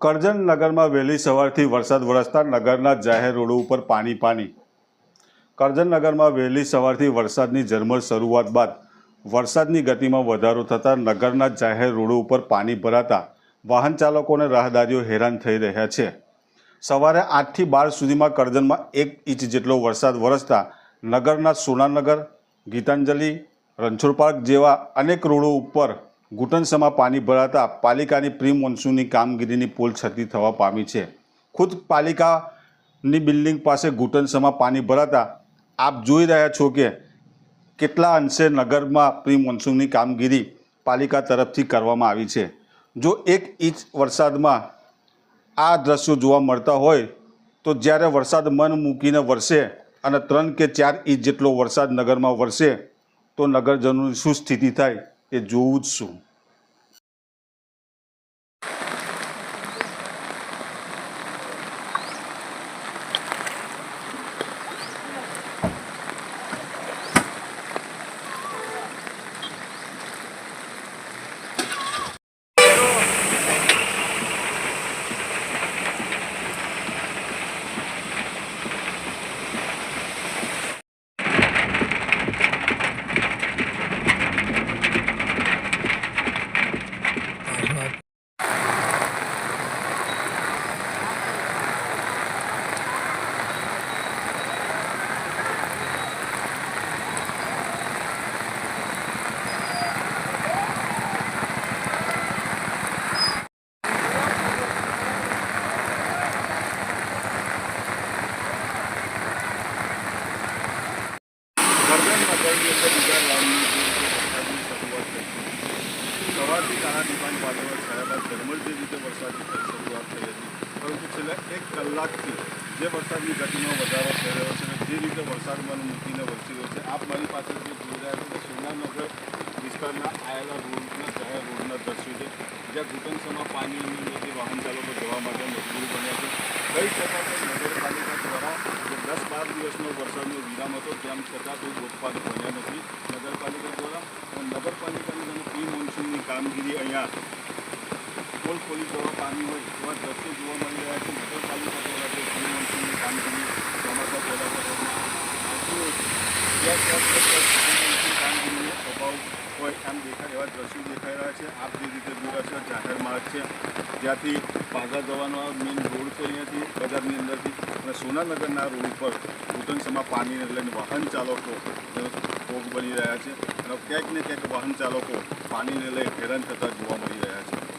કરજણ નગરમાં વહેલી સવારથી વરસાદ વરસતા નગરના જાહેર રોડો ઉપર પાણી પાણી. કરજણ નગરમાં વહેલી સવારથી વરસાદની ઝરમર શરૂઆત બાદ વરસાદની ગતિમાં વધારો થતાં નગરના જાહેર રોડો ઉપર પાણી ભરાતા વાહન ચાલકોને રાહદારીઓ હેરાન થઈ રહ્યા છે. સવારે આઠથી બાર સુધીમાં કરજણમાં એક ઇંચ જેટલો વરસાદ વરસતા નગરના સોનાનગર, ગીતાંજલિ, રણછોડ પાર્ક જેવા અનેક રોડો ઉપર ઘૂંટણસમાં પાણી ભરાતા પાલિકાની પ્રી મોન્સૂનની કામગીરીની પોલ છતી થવા પામી છે. ખુદ પાલિકાની બિલ્ડિંગ પાસે ઘૂંટણસમાં પાણી ભરાતા આપ જોઈ રહ્યા છો કે કેટલા અંશે નગરમાં પ્રી મોન્સૂનની કામગીરી પાલિકા તરફથી કરવામાં આવી છે. જો એક ઇંચ વરસાદમાં આ દ્રશ્યો જોવા મળતા હોય તો જ્યારે વરસાદ મન મૂકીને વરસે અને ત્રણ કે ચાર ઇંચ જેટલો વરસાદ નગરમાં વરસે તો નગરજનોની શું સ્થિતિ થાય? એ જોવું જ શું કરજણ નગરની અંદર બીજા રાઉન્ડની વરસાદની શરૂઆત થઈ સવારથી કાળા ડિમાન્ડ વાદળો છાયા બાદ ઝરમર જે રીતે વરસાદની શરૂઆત થઈ હતી પરંતુ છેલ્લા એક કલાકથી જે વરસાદની ગતિમાં વધારો થઈ રહ્યો છે અને જે રીતે વરસાદ મન મૂકીને વરસી રહ્યો છે આપ મારી પાસે જે જોઈ રહ્યા છો કે વિસ્તારના આવેલા રોડના જાહેર રોડના દ્રશ્યો છે જ્યાં ઘૂંટણસમાં પાણીની અંદર વાહન ચાલકો જવા માટે મજબૂર બન્યા છે કહી શકાય નગરપાલિકા દ્વારા દસ દિવસનો વરસાદનો વિરામ હતો, તેમ છતાં કોઈ બોધપાદ બન્યા નથી. નગરપાલિકા દ્વારા અને નગરપાલિકાની જેને પ્રી મોન્સૂનની કામગીરી અહીંયા પોલ ખોલી જવા પામી હોય એવા દ્રશ્યો જોવા મળી રહ્યા છે. નગરપાલિકા દ્વારા જે પ્રી મોન્સૂનની કામગીરી ચોમાસા પહેલાં છે કામગીરીનો અભાવ હોય એમ દેખાય એવા દ્રશ્યો દેખાઈ રહ્યા છે. આપ જે રીતે દુરાસર રહ્યા જાહેર માર્ગ છે. જ્યાંથી પાઘા જવાનો આ મેઇન રોડ છે અહીંયાથી, બજારની સોનાનગરના રોડ ઉપર ઘૂંટણસમાં પાણીને લઈને વાહન ચાલકો ભોગ બની રહ્યા છે. અને ક્યાંક ને ક્યાંક વાહન ચાલકો પાણીને લઈ હેરાન થતા જોવા મળી રહ્યા છે.